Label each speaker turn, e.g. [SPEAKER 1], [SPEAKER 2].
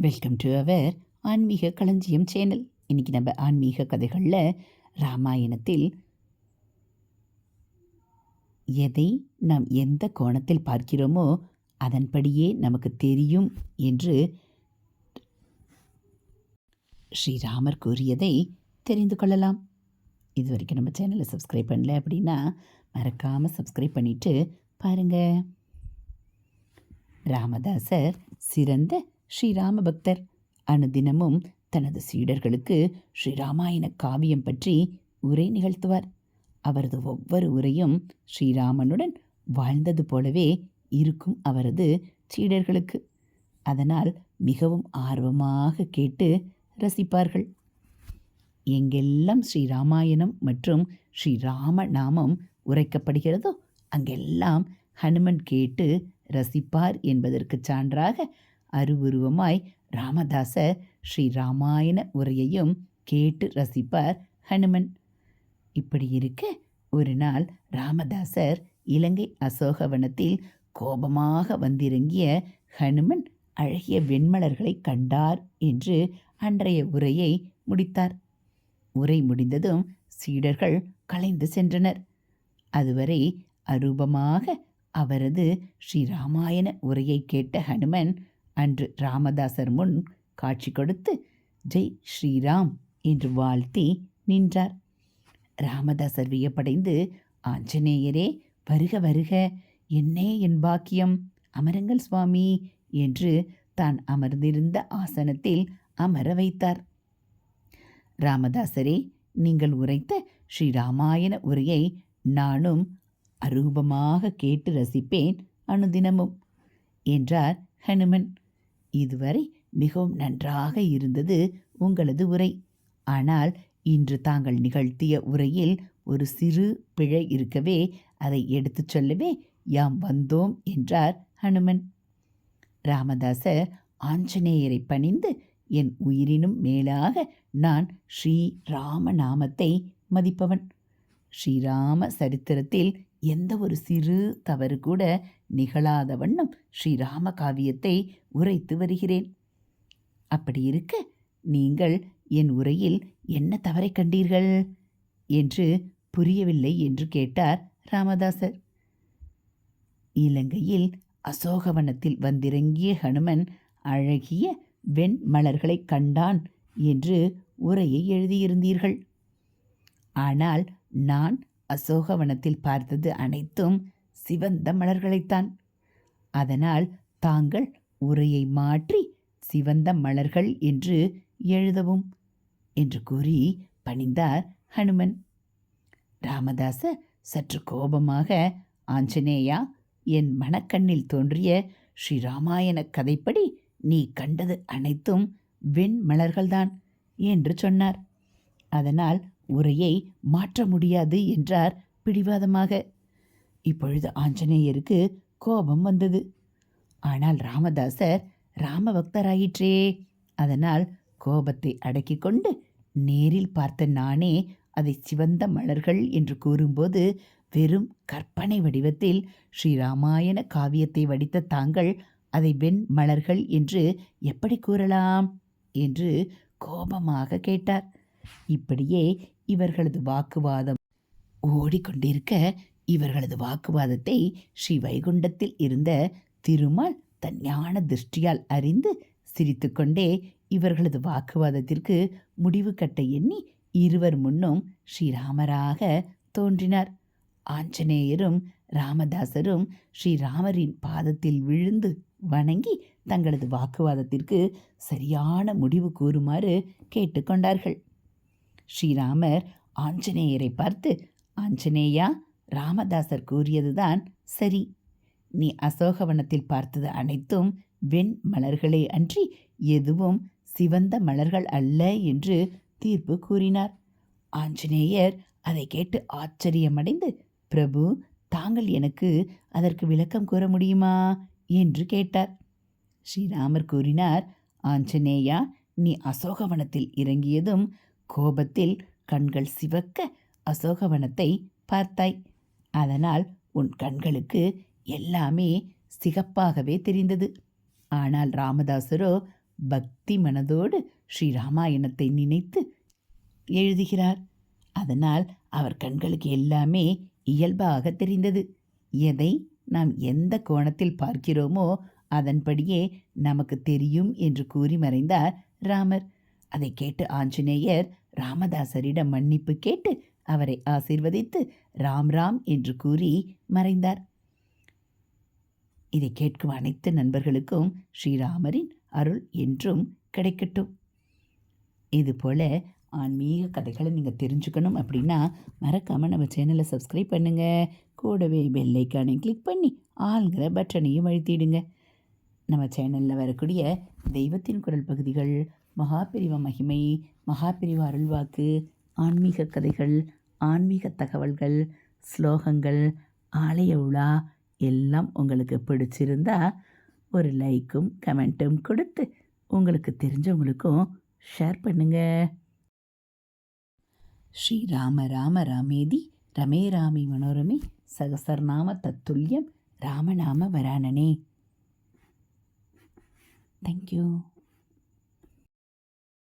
[SPEAKER 1] Welcome to our ஆன்மீக களஞ்சியம் channel இன்றைக்கி நம்ம ஆன்மீக கதைகளில் ராமாயணத்தில் எதை நாம் எந்த கோணத்தில் பார்க்கிறோமோ அதன்படியே நமக்கு தெரியும் என்று ஸ்ரீராமர் கூறியதை தெரிந்து கொள்ளலாம். இது வரைக்கும் நம்ம சேனலை சப்ஸ்கிரைப் பண்ணல அப்படின்னா மறக்காமல் சப்ஸ்கிரைப் பண்ணிவிட்டு பாருங்கள் ராமதாசர் சிறந்த ஸ்ரீராம பக்தர் அனுதினமும் தனது சீடர்களுக்கு ஸ்ரீராமாயண காவியம் பற்றி உரை நிகழ்த்துவார். அவரது ஒவ்வொரு உரையும் ஸ்ரீராமனுடன் வாழ்ந்தது போலவே இருக்கும் அவரது சீடர்களுக்கு. அதனால் மிகவும் ஆர்வமாக கேட்டு ரசிப்பார்கள். எங்கெல்லாம் ஸ்ரீராமாயணம் மற்றும் ஸ்ரீராம நாமம் உரைக்கப்படுகிறதோ அங்கெல்லாம் ஹனுமன் கேட்டு ரசிப்பார் என்பதற்கு சான்றாக அருவுருவமாய் ராமதாசர் ஸ்ரீ ராமாயண உரையையும் கேட்டு ரசிப்பார் ஹனுமன். இப்படி இருக்க ஒரு நாள் ராமதாசர் இலங்கை அசோகவனத்தில் கோபமாக வந்திறங்கிய ஹனுமன் அழகிய வெண்மலர்களை கண்டார் என்று அன்றைய உரையை முடித்தார். உரை முடிந்ததும் சீடர்கள் கலைந்து சென்றனர். அதுவரை அரூபமாக அவரது ஸ்ரீராமாயண உரையை கேட்ட ஹனுமன் அன்று ராமதாசர் முன் காட்சி கொடுத்து ஜெய் ஸ்ரீராம் என்று வாழ்த்தி நின்றார். ராமதாசர் வியப்படைந்து ஆஞ்சநேயரே வருக வருக. என்னே என் பாக்கியம்? அமருங்கள் சுவாமி என்று தான் அமர்ந்திருந்த ஆசனத்தில் அமர வைத்தார். ராமதாசரே நீங்கள் உரைத்த ஸ்ரீராமாயண உரையை நானும் அரூபமாக கேட்டு ரசிப்பேன் அனுதினமும் என்றார் ஹனுமன். இதுவரை மிகவும் நன்றாக இருந்தது உங்களது உரை. ஆனால் இன்று தாங்கள் நிகழ்த்திய உரையில் ஒரு சிறு பிழை இருக்கவே அதை எடுத்துச் சொல்லவே யாம் வந்தோம் என்றார் ஹனுமன். ராமதாசர் ஆஞ்சநேயரை பணிந்து என் உயிரினும் மேலாக நான் ஸ்ரீராம நாமத்தை மதிப்பவன். ஸ்ரீராம சரித்திரத்தில் எந்த ஒரு சிறு தவறு கூட நிகழாத வண்ணம் ஸ்ரீராம காவியத்தை உரைத்து வருகிறேன். அப்படி இருக்க நீங்கள் என் உரையில் என்ன தவறை கண்டீர்கள்? என்று புரியவில்லை என்று கேட்டார் ராமதாசர். இலங்கையில் அசோகவனத்தில் வந்திறங்கிய ஹனுமன் அழகிய வெண் மலர்களை கண்டான் என்று உரையை எழுதியிருந்தீர்கள். ஆனால் நான் அசோகவனத்தில் பார்த்தது அனைத்தும் சிவந்த மலர்களைத்தான். அதனால் தாங்கள் உரையை மாற்றி சிவந்த மலர்கள் என்று எழுதவும் என்று கூறி பணிந்தார் ஹனுமன். ராமதாச சற்று கோபமாக ஆஞ்சநேயா என் மனக்கண்ணில் தோன்றிய ஸ்ரீராமாயண கதைப்படி நீ கண்டது அனைத்தும் வெண் மலர்கள்தான் என்று சொன்னார். அதனால் உரையை மாற்ற முடியாது என்றார் பிடிவாதமாக. இப்பொழுது ஆஞ்சநேயருக்கு கோபம் வந்தது. ஆனால் ராமதாசர் ராம பக்தராயிற்றே அதனால் கோபத்தை அடக்கி கொண்டு நேரில் பார்த்த நானே அதை சிவந்த மலர்கள் என்று கூறும்போது வெறும் கற்பனை வடிவத்தில் ஸ்ரீராமாயண காவியத்தை வடித்த தாங்கள் அதை வெண் மலர்கள் என்று எப்படி கூறலாம்? என்று கோபமாக கேட்டார். இப்படியே இவர்களது வாக்குவாதம். ஓடிக்கொண்டிருக்க இவர்களது வாக்குவாதத்தை ஸ்ரீ வைகுண்டத்தில் இருந்த திருமால் தன் ஞான திருஷ்டியால் அறிந்து சிரித்துக்கொண்டே இவர்களது வாக்குவாதத்திற்கு முடிவு கட்ட எண்ணி இருவர் முன்னும் ஸ்ரீராமராக தோன்றினார். ஆஞ்சநேயரும் ராமதாசரும் ஸ்ரீராமரின் பாதத்தில் விழுந்து வணங்கி தங்களது வாக்குவாதத்திற்கு சரியான முடிவு கூறுமாறு கேட்டுக்கொண்டார்கள். ஸ்ரீராமர் ஆஞ்சநேயரை பார்த்து ஆஞ்சநேயா ராமதாசர் கூறியதுதான் சரி. நீ அசோகவனத்தில் பார்த்தது அனைத்தும் வெண் மலர்களே அன்றி எதுவும் சிவந்த மலர்கள் அல்ல என்று தீர்ப்பு கூறினார். ஆஞ்சநேயர் அதை கேட்டு ஆச்சரியமடைந்து பிரபு தாங்கள் எனக்கு அதற்கு விளக்கம் கூற முடியுமா? என்று கேட்டார். ஸ்ரீராமர் கூறினார் ஆஞ்சநேயா நீ அசோகவனத்தில் இறங்கியதும் கோபத்தில் கண்கள் சிவக்க அசோகவனத்தை பார்த்தாய். அதனால் உன் கண்களுக்கு எல்லாமே சிகப்பாகவே தெரிந்தது. ஆனால் ராமதாசரோ பக்தி மனதோடு ஸ்ரீராமாயணத்தை நினைத்து எழுதுகிறார். அதனால் அவர் கண்களுக்கு எல்லாமே இயல்பாக தெரிந்தது. எதை நாம் எந்த கோணத்தில் பார்க்கிறோமோ அதன்படியே நமக்கு தெரியும் என்று கூறி மறைந்தார் ராமர். அதை கேட்டு ஆஞ்சநேயர் ராமதாசரிடம் மன்னிப்பு கேட்டு அவரை ஆசீர்வதித்து ராம் ராம் என்று கூறி மறைந்தார். இதை கேட்கும் அனைத்து நண்பர்களுக்கும் ஸ்ரீராமரின் அருள் என்றும் கிடைக்கட்டும். இதுபோல் ஆன்மீக கதைகளை நீங்கள் தெரிஞ்சுக்கணும் அப்படின்னா மறக்காமல் நம்ம சேனலை சப்ஸ்கிரைப் பண்ணுங்கள் கூடவே பெல் கிளிக் பண்ணி ஆளுங்கிற பட்டனையும் அழுத்திடுங்க. நம்ம சேனலில் வரக்கூடிய தெய்வத்தின் குரல் பகுதிகள் மகாபிரிவ மகிமை மகாபிரிவ அருள்வாக்கு ஆன்மீக கதைகள் ஆன்மீக தகவல்கள் ஸ்லோகங்கள் ஆலய உலா எல்லாம் உங்களுக்கு பிடிச்சிருந்தா ஒரு லைக்கும் கமெண்ட்டும் கொடுத்து உங்களுக்கு தெரிஞ்சவங்களுக்கும் ஷேர் பண்ணுங்க. ஸ்ரீராம ராம ராமேதி ரமே ராமி மனோரமே சகசர்நாம தத்துல்யம் ராமநாம வராணனே தேங்க்யூ